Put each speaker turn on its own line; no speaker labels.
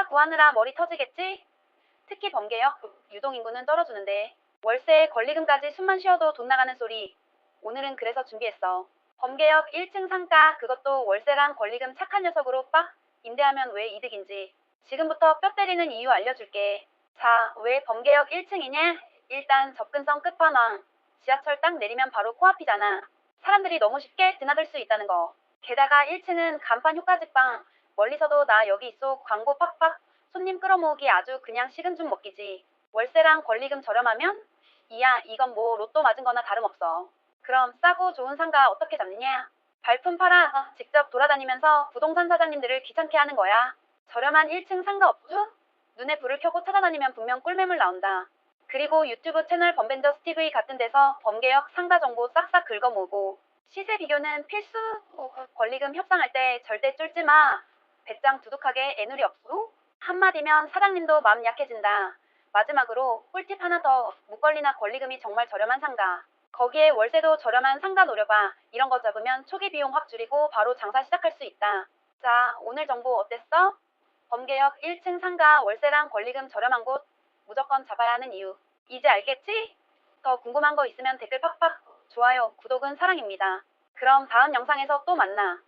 상가 구하느라 머리 터지겠지? 특히 범계역, 유동인구는 떨어주는데 월세에 권리금까지 숨만 쉬어도 돈 나가는 소리. 오늘은 그래서 준비했어. 범계역 1층 상가 그것도 월세랑 권리금 착한 녀석으로 빡 임대하면 왜 이득인지 지금부터 뼈 때리는 이유 알려줄게. 자, 왜 범계역 1층이냐? 일단 접근성 끝판왕. 지하철 딱 내리면 바로 코앞이잖아. 사람들이 너무 쉽게 드나들 수 있다는 거. 게다가 1층은 간판 효과직방. 멀리서도 나 여기 있어 광고 팍팍. 손님 끌어모으기 아주 그냥 식은 죽 먹기지. 월세랑 권리금 저렴하면? 이야, 이건 뭐 로또 맞은 거나 다름없어. 그럼 싸고 좋은 상가 어떻게 잡느냐? 발품 팔아 어, 직접 돌아다니면서 부동산 사장님들을 귀찮게 하는 거야. 저렴한 1층 상가 없어? 눈에 불을 켜고 찾아다니면 분명 꿀매물 나온다. 그리고 유튜브 채널 범벤저스 TV 같은 데서 범계역 상가 정보 싹싹 긁어모으고 시세 비교는 필수 어, 권리금 협상할 때 절대 쫄지 마. 배짱 두둑하게 애누리 없소? 한마디면 사장님도 마음 약해진다. 마지막으로 꿀팁 하나 더 무권리나 권리금이 정말 저렴한 상가. 거기에 월세도 저렴한 상가 노려봐. 이런 거 잡으면 초기 비용 확 줄이고 바로 장사 시작할 수 있다. 자, 오늘 정보 어땠어? 범계역 1층 상가 월세랑 권리금 저렴한 곳 무조건 잡아야 하는 이유. 이제 알겠지? 더 궁금한 거 있으면 댓글 팍팍. 좋아요, 구독은 사랑입니다. 그럼 다음 영상에서 또 만나.